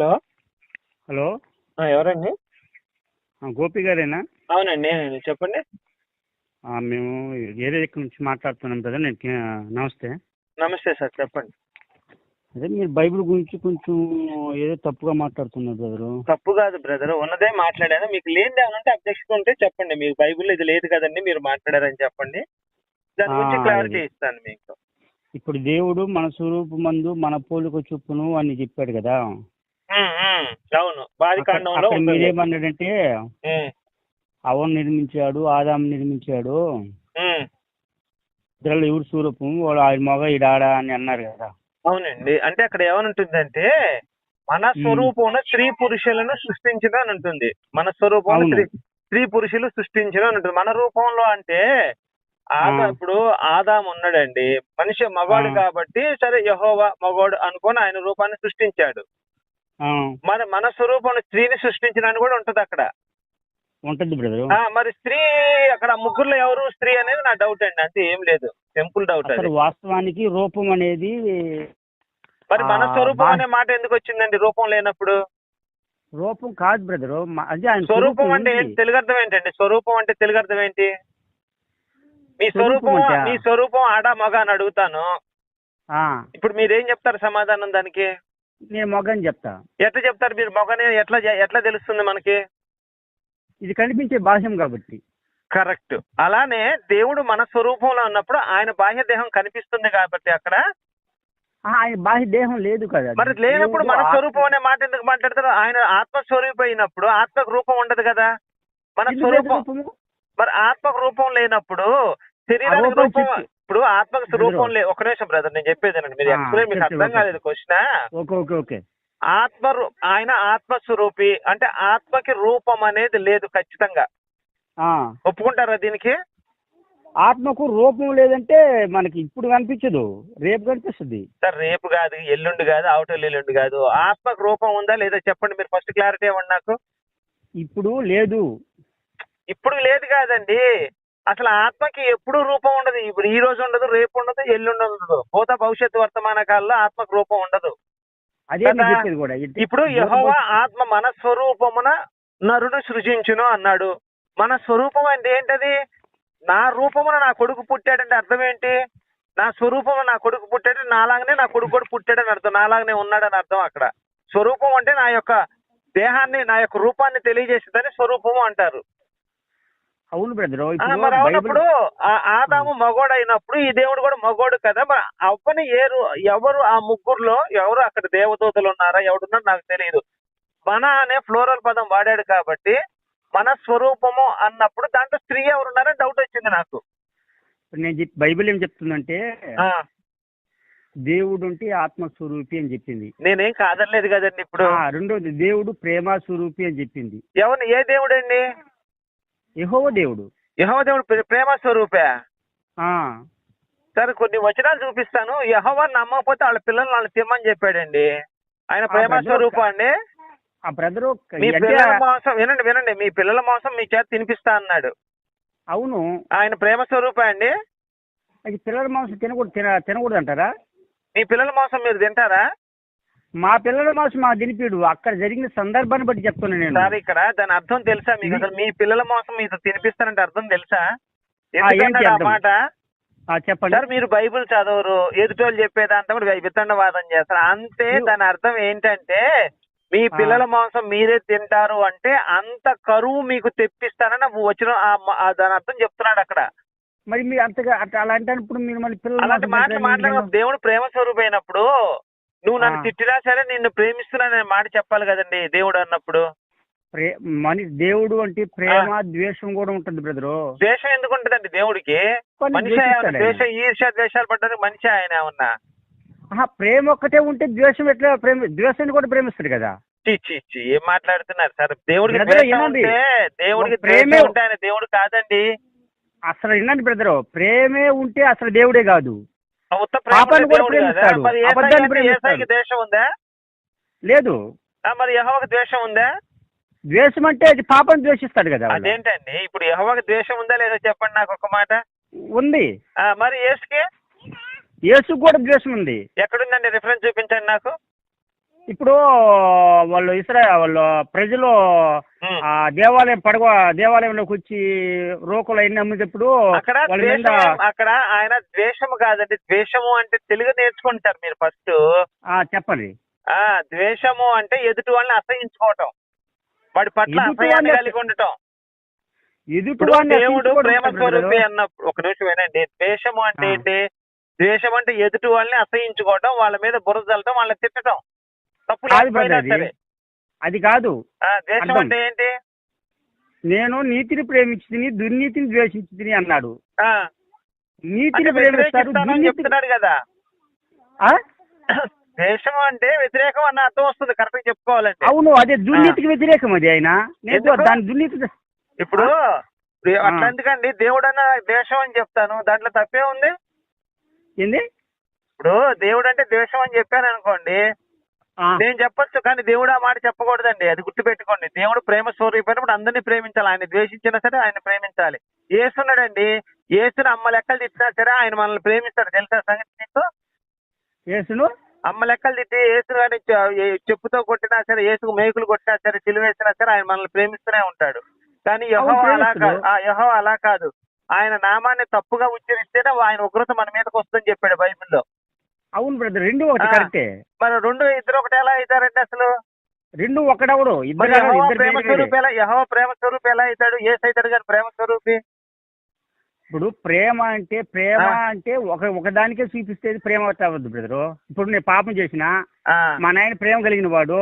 Hello? Hello? ఎవరండి? గోపి గారేనా? అవునండి నేనండి. చెప్పండి. మేము ఏరియా ఇక్కడ నుంచి మాట్లాడుతున్నాం కదా నేను నమస్తే. నమస్తే సార్ చెప్పండి. అదే మీరు బైబిల్ గురించి కొంచెం ఏదో తప్పుగా మాట్లాడుతున్నారు బ్రదరు. తప్పు కాదు బ్రదర్. ఉన్నదే మాట్లాడాను. మీకు లేనిది ఏమైనా ఉంటే అబ్జెక్షన్ ఉంటే చెప్పండి. మీకు బైబిల్లో ఇది లేదు కదండి మీరు మాట్లాడారని చెప్పండి. దాని గురించి క్లారిటీ. ఇస్తాను మీకు. ఇప్పుడు దేవుడు మన స్వరూపమందు మన పోలిక చొప్పును అని చెప్పాడు కదా. అవును. మీరేమన్నాడంటే అవన్ నిర్మించాడు ఆదాం నిర్మించాడు. ఇద్దరు ఎవరు స్వరూపం వాడు ఆయన మగ ఈడాడ అని అన్నారు కదా. అవునండి. అంటే అక్కడ ఏమనుంటుందంటే మన స్వరూపంలో స్త్రీ పురుషులను సృష్టించడం అని ఉంటుంది. మన స్వరూపంలో అవును. స్త్రీ స్త్రీ పురుషులు సృష్టించడం అని ఉంటుంది. మన రూపంలో అంటే ఆదా ఆ. ఇప్పుడు ఆదాం ఉన్నాడండి. మనిషి మగవాడు. కాబట్టి సరే యహోవా మగవాడు అనుకొని ఆయన రూపాన్ని సృష్టించాడు. మన మన స్వరూపంలో స్త్రీని సృష్టించడానికి కూడా ఉంటది అక్కడ. ఉంటది బ్రదరు. మరి స్త్రీ అక్కడ ముగ్గురులో ఎవరు స్త్రీ అనేది నా డౌట్ అండి. అంతే ఏం లేదు. సింపుల్ డౌట్ వాస్తవానికి రూపం అనేది మరి మన స్వరూపం అనే మాట ఎందుకు వచ్చిందండి? రూపం లేనప్పుడు? రూపం కాదు బ్రదరు. స్వరూపం అంటే తెలుగు అర్థం ఏంటండి? స్వరూపం అంటే తెలుగు అర్థం ఏంటి? మీ స్వరూపం స్వరూపం? మీ స్వరూపం ఆడ మగ అని అడుగుతాను. ఇప్పుడు మీరేం చెప్తారు సమాధానం దానికి? నేను మొగని చెప్తా. ఎట్లా చెప్తారు మీరు మగని ఎట్లా ఎట్లా తెలుస్తుంది మనకి? ఇది కనిపించే భాష్యం కాబట్టి. కరెక్ట్. అలానే దేవుడు మన స్వరూపంలో ఉన్నప్పుడు ఆయన బాహ్య దేహం కనిపిస్తుంది కాబట్టి అక్కడ. ఆయన బాహ్య దేహం లేదు కదా. మరి లేనప్పుడు మన స్వరూపం అనే మాట ఎందుకు మాట్లాడతారు? ఆయన ఆత్మస్వరూపం అయినప్పుడు ఆత్మకు రూపం ఉండదు కదా. మన స్వరూపం? మరి ఆత్మకు రూపం లేనప్పుడు శరీరానికి రూపం. ఇప్పుడు ఆత్మకు బ్రదరు. రూపం లే ఒక నిమిషం బ్రదర్ నేను చెప్పేదేనండి మీరు ఎక్స్ప్లెయిన్ మీకు అర్థం. కాలేదు క్వశ్చన్? ఆత్మ ఆయన ఆత్మస్వరూపి అంటే ఆత్మకి రూపం అనేది లేదు ఖచ్చితంగా. ఒప్పుకుంటారా దీనికి? ఆత్మకు రూపం లేదంటే మనకి ఇప్పుడు కనిపించదు. రేపు కనిపిస్తుంది. సార్ రేపు కాదు ఎల్లుండి కాదు అవతల ఎల్లుండి కాదు. ఆత్మకు రూపం ఉందా లేదా చెప్పండి మీరు ఫస్ట్ క్లారిటీ ఇవ్వండి నాకు? ఇప్పుడు లేదు. ఇప్పుడు లేదు కాదండి. అసలు ఆత్మకి ఎప్పుడు రూపం ఉండదు. ఇప్పుడు ఈ రోజు ఉండదు రేపు ఉండదు ఎల్లుండి ఉండదు. భూత భవిష్యత్తు వర్తమాన కాలంలో ఆత్మకు రూపం ఉండదు. ఇప్పుడు యెహోవా ఆత్మ మన స్వరూపమున నరుడు సృజించును అన్నాడు. మన స్వరూపం అంటే ఏంటది? నా రూపమున నా కొడుకు పుట్టాడంటే అర్థం ఏంటి? నా స్వరూపమున నా కొడుకు పుట్టాడు నాలాగనే నా కొడుకు కూడా పుట్టాడని అర్థం. నాలాగనే ఉన్నాడని అర్థం అక్కడ. స్వరూపం అంటే నా యొక్క దేహాన్ని నా యొక్క రూపాన్ని తెలియజేసేదని స్వరూపము అంటారు. అవును బ్రదర్ మరి అవునప్పుడు ఆదాము మగోడు అయినప్పుడు ఈ దేవుడు కూడా మగోడు కదా మరి అవ్వని ఏరు ఎవరు ఆ ముగ్గురులో ఎవరు అక్కడ దేవదూతలు ఉన్నారా ఎవడున్నారో నాకు తెలియదు. మన అనే ఫ్లోరల్ పదం వాడాడు కాబట్టి మన స్వరూపము అన్నప్పుడు దాంట్లో స్త్రీ ఎవరున్నారని డౌట్ వచ్చింది నాకు. నేను బైబిల్ ఏం చెప్తుందంటే ఆ, దేవుడు అంటే ఆత్మస్వరూపి అని చెప్పింది. నేనేం కాదనలేదు కదండి ఇప్పుడు. ఆ, రెండోది దేవుడు ప్రేమ స్వరూపి అని చెప్పింది. ఎవరు ఏ దేవుడు అండి యెహోవా దేవుడు. యహో దేవుడు ప్రే- ప్రేమ స్వరూపే. సరే కొన్ని వచనాలు చూపిస్తాను. యహోవా నమ్మకపోతే వాళ్ళ పిల్లల్ని వాళ్ళు తిమ్మని చెప్పాడండి. ఆయన ప్రేమ స్వరూపం అండి. ఆ బ్రదరు మీ పిల్లల మాంసం వినండి వినండి. మీ పిల్లల మాంసం మీ చేత తినిపిస్తా అన్నాడు. అవును. ఆయన ప్రేమ స్వరూపం అండి. పిల్లల మాంసం తినకూడదు తిన తినకూడదు అంటారా మీ పిల్లల మాంసం మీరు తింటారా? మా పిల్లల మాంసం మా తినిపిడు అక్కడ జరిగిన సందర్భాన్ని బట్టి చెప్తున్నాను నేను. సార్ ఇక్కడ దాని అర్థం తెలుసా మీకు? అసలు మీ పిల్లల మాంసం మీకు తినిపిస్తానంటే అర్థం తెలుసా? ఆ అర్థం? మాట? చెప్పండి. సార్ మీరు బైబిల్ చదవరు ఎదుటోళ్ళు చెప్పేదంతా కూడా వితండవాదం చేస్తారు. అంతే దాని అర్థం ఏంటంటే మీ. పిల్లల మాంసం మీరే తింటారు అంటే అంత కరువు మీకు తెప్పిస్తానని వచ్చిన దాని అర్థం చెప్తున్నాడు అక్కడ. మరి మీరు అంతగా అలాంటి మీరు మళ్ళీ పిల్లల అలాంటి మాటలు నేను- దేవుడు ప్రేమ స్వరూపమైనప్పుడు నువ్వు నన్ను. తిట్టినా సరే నిన్ను ప్రేమిస్తున్నాననే మాట చెప్పాలి కదండి దేవుడు అన్నప్పుడు. ప్రే- మని దేవుడు అంటే ప్రేమ ద్వేషం కూడా ఉంటుంది బ్రదరు. ద్వేషం ఎందుకు ఉంటదండి దేవుడికి మనిషి. ద్వేషం ఈర్ష్య ద్వేషాలు పడ్డానికి మనిషి ఆయన ఏమన్నా? ఆహా, ప్రేమ ఒక్కటే ఉంటే ద్వేషం ఎట్లా ప్రేమ ద్వేషాన్ని కూడా ప్రేమిస్తాడు కదా. ఏం మాట్లాడుతున్నారు సార్? దేవుడికి దేవుడికి ప్రేమే- ద్వేషం ఉంటే ఆయన దేవుడు కాదండి. అసలు వినండి బ్రదరు ప్రేమే ఉంటే అసలు దేవుడే కాదు. పాపాన్ని కూడా ప్రేమిస్తాడు. అబద్ధాన్ని ప్రేమిస్తాడు. ద్వేషం ఉందా? లేదు. మరి యహోవకి ద్వేషం ఉందా? ద్వేషం అంటే అది పాపం ద్వేషిస్తాడు కదా. అదేంటండి? ఇప్పుడు యహోవకి ద్వేషం ఉందా లేదా చెప్పండి నాకు ఒక మాట. ఉంది. ఆ, మరి యేసుకి? యేసు కూడా ద్వేషం ఉంది. ఎక్కడుందండి రిఫరెన్స్ చూపించండి నాకు. ఇప్పుడు వాళ్ళు ఇస్రా వాళ్ళు ప్రజలు. ఆ దేవాలయం పడవ దేవాలయంలోకి వచ్చి రోకులు అన్ని అమ్మేటప్పుడు అక్కడ ద్వేషం అక్కడ ఆయన ద్వేషము కాదండి. ద్వేషము అంటే తెలుగు నేర్చుకుంటారు మీరు ఫస్ట్. ఆ, చెప్పండి. ఆ ద్వేషము అంటే ఎదుటి వాళ్ళని అసహించుకోవటం. వాడి పట్ల ఎదుటి అసహ్యాన్ని వాళ్ళని- కలిగి ఉండటం. ఎదుటి ఇప్పుడు వాడిని దేవుడు అసహించుకోవడం ప్రేమ బ్రదరు. స్వరూపి అన్నప్పుడు ఒక నిమిషం వినండి. ద్వేషము అంటే ఆ. ఏంటి? ద్వేషం అంటే ఎదుటి వాళ్ళని అసహించుకోవటం వాళ్ళ మీద బురద చల్లటం వాళ్ళని తిట్టడం తప్పు కాదు అది. కాదు. అర్థం. అంటే ఏంటి? నేను నీతిని ప్రేమించుకుని దుర్నీతిని ద్వేషించుకుని అన్నాడు. నీతిని ప్రేమిస్తారు చెప్తున్నాడు కదా? ద్వేషం అంటే వ్యతిరేకం అన్న అర్థం వస్తుంది కరెక్ట్ చెప్పుకోవాలంటే. అవును అదే దుర్నీతికి వ్యతిరేకం అది ఆయన. నేను? దాని దుర్నీతి ఇప్పుడు. అట్లా ఎందుకండి? దేవుడు అన్న ద్వేషం అని చెప్తాను. దాంట్లో తప్పే ఉంది? ఏంది? ఇప్పుడు దేవుడు అంటే ద్వేషం అని చెప్పాను అనుకోండి నేను చెప్పొచ్చు కానీ దేవుడు ఆ మాట చెప్పకూడదండి. అది గుర్తుపెట్టుకోండి. దేవుడు ప్రేమ స్వరూపమైనప్పుడు అందరినీ ప్రేమించాలి. ఆయన ద్వేషించినా సరే ఆయన ప్రేమించాలి. ఏసున్నాడండి ఏసుని అమ్మ లెక్కలు తిట్టినా సరే ఆయన మనల్ని ప్రేమిస్తాడు. తెలుసా సంగతి నీకు? యేసును అమ్మ లెక్కలు తిట్టి ఏసు కానీ చెప్పుతో కొట్టినా సరే ఏసుకు మేకులు కొట్టినా సరే చిలువేసినా సరే ఆయన మనల్ని ప్రేమిస్తూనే ఉంటాడు. కానీ యహో అలా. కాదు. ఆ యహో అలా కాదు. ఆయన నామాన్ని తప్పుగా ఉచ్చరిస్తేనే ఆయన ఉగ్రత మన మీదకి వస్తుందని చెప్పాడు బైబిల్లో. అవును బ్రదర్ రెండు ఒకటి. కరెక్టే మరి రెండు ఇద్దరు ఒకటి ఎలా అవుతారండి అసలు? రెండు ఒకడవడు ఇద్దరు ప్రేమ వేరే వేరే. స్వరూపి ఎలా ప్రేమ స్వరూపి ఎలా అవుతాడు? ఏసు అవుతాడు కానీ ప్రేమ స్వరూపి? ఇప్పుడు ప్రేమ అంటే ప్రేమ. అంటే ఒక ఒకదానికే చూపిస్తే ప్రేమ అవ్వద్దు బ్రదరు ఇప్పుడు నేను పాపం చేసిన మా నాయన ప్రేమ కలిగిన వాడు.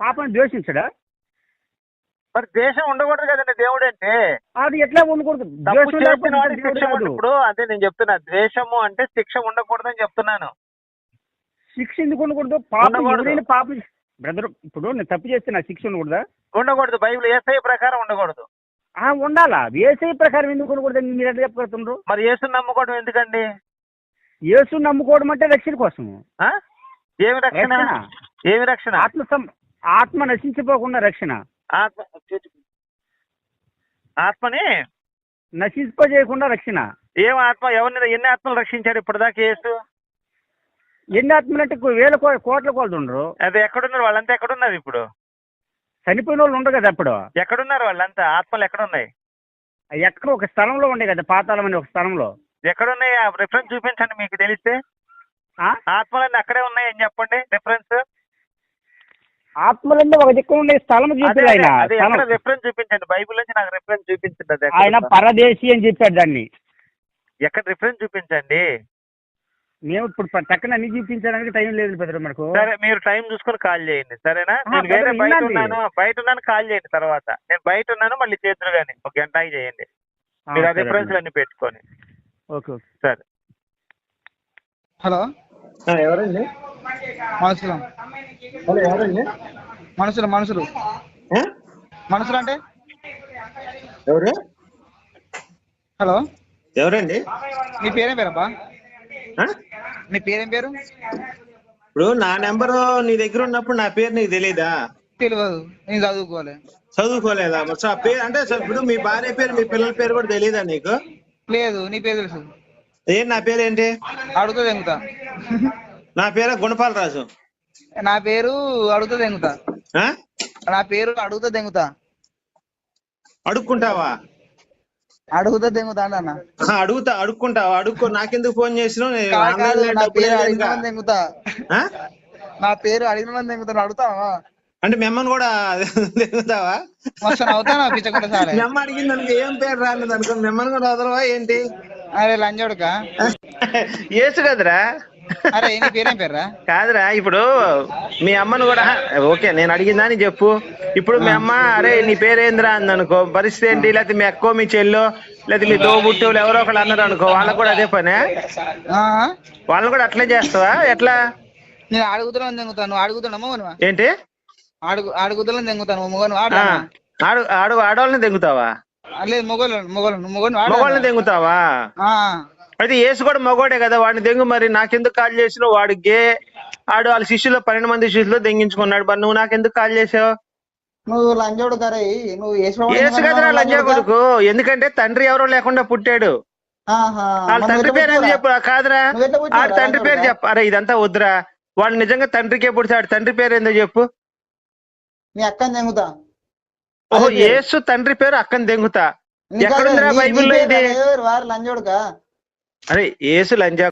పాపం ద్వేషించడా? మరి దేశం ఉండకూడదు కదండి దేవుడు అంటే. అది ఎట్లా ఉండకూడదు? తప్పు చేసిన వాడికి శిక్ష ఇప్పుడు అదే నేను చెప్తున్నా ద్వేషము అంటే శిక్ష ఉండకూడదని చెప్తున్నాను. శిక్ష ఎందుకు ఉండకూడదు? పాపం ఉండకూడదు. పాపం బ్రదర్ ఇప్పుడు నేను తప్పు చేస్తే నాకు శిక్ష ఉండకూడదా? ఉండకూడదు. బైబిల్ ఏసఐ ప్రకారం ఉండకూడదు. ఆ ఉండాలా? వేసే ప్రకారం ఎందుకు ఉండకూడదు మీరు ఎట్లా చెప్పగలుగుతుండ్రు మరి యేసుని నమ్ముకోవడం ఎందుకండి? యేసు నమ్ముకోవడం అంటే రక్షణ కోసము. ఆ? ఏమి రక్షణ. ఏమి రక్షణ? ఆత్మ ఆత్మ నశించిపోకుండా రక్షణ. ఆత్మ ఆత్మని నశింపజేయకుండా రక్షణ ఏం ఆత్మ? ఎవరిని ఎన్ని ఆత్మలు రక్షించాడు ఇప్పటిదాకా యేసు? ఎన్ని ఆత్మలు అంటే వేల కోట్ల కోట్లు ఉండరు. అది ఎక్కడున్నారు? వాళ్ళంతా ఎక్కడున్నారు ఇప్పుడు? చనిపోయిన వాళ్ళు ఉండరు కదా అప్పుడు? ఎక్కడున్నారు వాళ్ళంతా? ఆత్మలు ఎక్కడున్నాయి? ఎక్కడ ఒక స్థలంలో ఉండే కదా పాతాళం అనే ఒక స్థలంలో. ఎక్కడున్నాయి? ఆ రిఫరెన్స్ చూపించండి మీకు తెలిస్తే. ఆత్మలంటే ఒక దిక్కు ఉండే స్థలం చెప్పాడు ఆయన. రిఫరెన్స్ చూపించండి? బైబిల్ నుంచి నాకు రిఫరెన్స్ చూపించండి ఆయన. పరదేశి అని చెప్పాడు దాన్ని. ఎక్కడ రిఫరెన్స్ చూపించండి? మేము ఇప్పుడు టక్కన అన్ని చూపించడానికి టైం లేదు పెద్దరు మనకు. సరే మీరు టైం చూసుకొని కాల్ చేయండి. సరేనా? నేను వేరే బయట. ఉన్నాను బయట ఉన్నాను కాల్ చేయండి తర్వాత. నేను బయట ఉన్నాను మళ్ళీ చేతులు కానీ ఒక గంట చేయండి. మీరు ఆ సరే రిఫరెన్స్ అన్న. పెట్టుకొని. Okay okay. సరే. హలో. ఎవరండి? హలో ఎవరండి? మనుషులు మనుషులు? మనుషులు అంటే? ఎవరు? హలో. ఎవరండి? నీ పేరేం పేరబ్బా? నీ పేరేం పేరు? ఇప్పుడు నా నెంబరు నీ దగ్గర ఉన్నప్పుడు నా పేరు నీకు తెలియదా తెలియదు నేను చదువుకోవాలి చదువుకోలేదా? ఆ పేరు అంటే ఇప్పుడు మీ భార్య పేరు మీ పిల్లల పేరు కూడా తెలియదా నీకు? లేదు నీ పేరు తెలుసు. ఏం నా పేరు ఏంటి అడుగుతా తెంగుతా. నా పేరు గుణపాల రాజు. నా పేరు అడుగుతా తెంగుతా? నా పేరు అడుగుతా తెంగుతా అడుక్కుంటావా? అడుగుతా తెంగుతా అన్న అడుగుతా అడుక్కుంటావా? అడుక్కో నాకెందుకు ఫోన్ చేసినావు? ఆన్లైన్లో నా పేరు. అడిగిన తెంగుతా అడుగుతావా? అంటే మిమ్మల్ని కూడా సారే మిమ్మ అడిగింది అనుకో ఏం పేరు రాలేదు అనుకో మిమ్మల్ని కూడా వదలవా ఏంటి? అరే లంజోడుకా. ఏసు కదరా? అరే నీ పేరేం పేర్రా? కాదురా ఇప్పుడు మీ అమ్మను కూడా ఓకే నేను అడిగిందా అని చెప్పు. ఇప్పుడు మీ అమ్మ అరే నీ పేరేంద్రా అంది అనుకో పరిస్థితి ఏంటి? లేకపోతే మీ అక్కో మీ చెల్లో లేకపోతే మీ తోబుట్టువులు ఎవరో ఒకళ్ళు అన్నారు అనుకో. వాళ్ళకు కూడా అదే పనే? వాళ్ళని కూడా అట్లే చేస్తావా? ఎట్లా? నేను అడుగుతున్నాను తెంగుతాను మొగనువా? ఏంటి? అడుగు అడుగుతున్నాను తెంగుతాను మొగను ఆడ ఆడు ఆడు ఆడవాళ్ళని తెంగుతావా లేదు తెంగుతావా ఆ. అయితే యేసు కూడా మగోడే కదా వాడిని దెంగు మరి నాకెందుకు కాల్ చేసినావు? వాడు గే ఆడు వాళ్ళ శిష్యులు పన్నెండు మంది శిష్యులు దెంగించుకున్నాడు. మరి నువ్వు నాకెందుకు కాల్ చేసావు? నువ్వు లంజోడు నువ్వు యేసు కదరా లంజా కొడుకు. ఎందుకంటే తండ్రి ఎవరో లేకుండా పుట్టాడు. వాళ్ళ తండ్రి పేరు ఏం చెప్పు కాదురా. ఆడి తండ్రి పేరు చెప్పు. అరే ఇదంతా వద్దురా. వాడు నిజంగా తండ్రికే పుడతాడు తండ్రి పేరు ఏందో చెప్పు. మీ అక్కని దెంగుతా. ఓహో. యేసు తండ్రి పేరు అక్కని దెంగుతా. ఎక్కడుందిరా బైబిల్లో ఇది? లంజోడుకా అరే యేసు లంజా